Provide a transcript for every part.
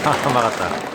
うまかった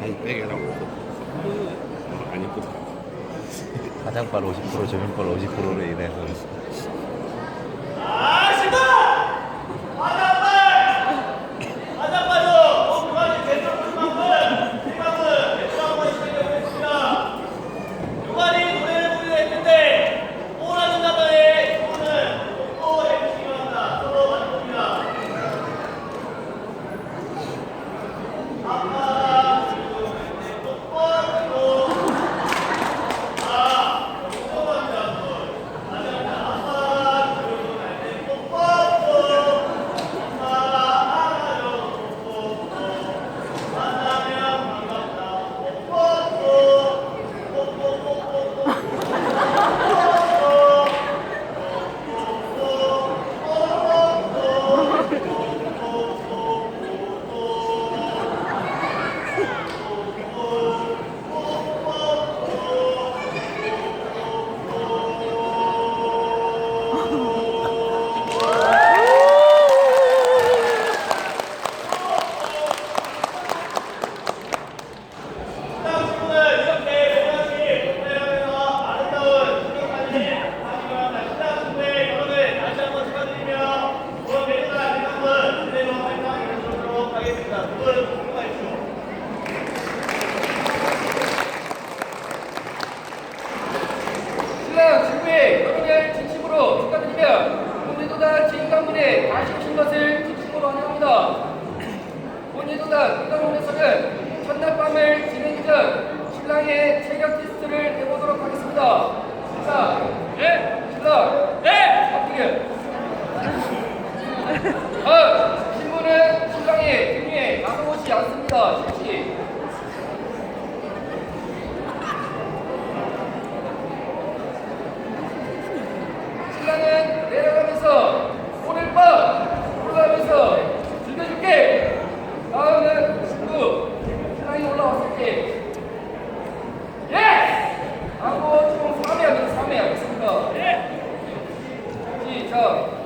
아니 빼개라고. 안 이쁘다 화장빨 50% 조명빨 50%로 인해서 함께 체력 테스트를 해보도록 하겠습니다. છો?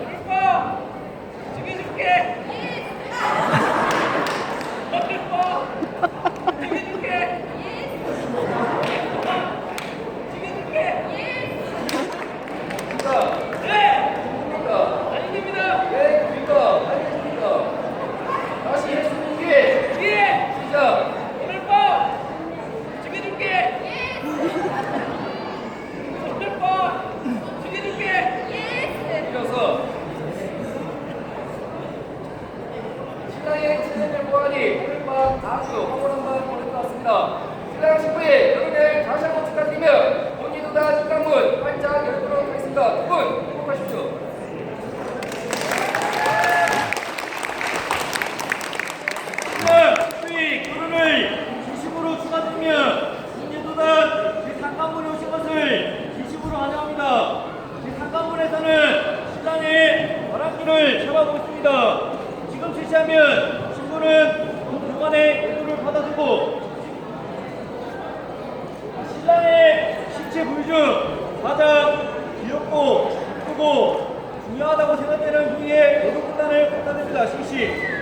다음 주 황홀한 보낸 것 같습니다. 신랑 신부의 결혼을 다시 한번 축하드리며 본인도다 축하문 활짝 열도록 하겠습니다. 두 분 행복하십시오. 신랑의 바람길을 잡아보겠습니다. 지금 실시하면 신부는 중 가장 귀엽고 크고 중요하다고 생각되는 부위의 노동 분단을 판단합니다. 실시.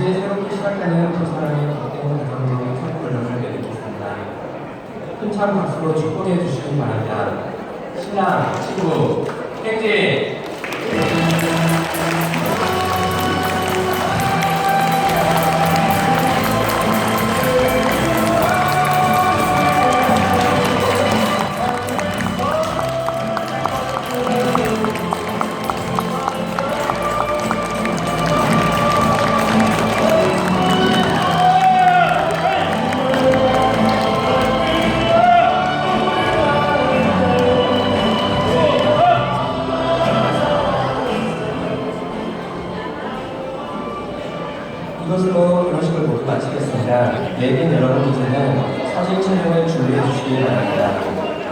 이제 새롭게 시작되는 그 사랑의 복된 가정의 첫 생물을 내리겠습니다. 힘찬 박수로 축복해 주시기 바랍니다. 신랑, 친구, 행제, 사진 촬영을 준비해 주시기 바랍니다.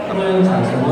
화면 장소로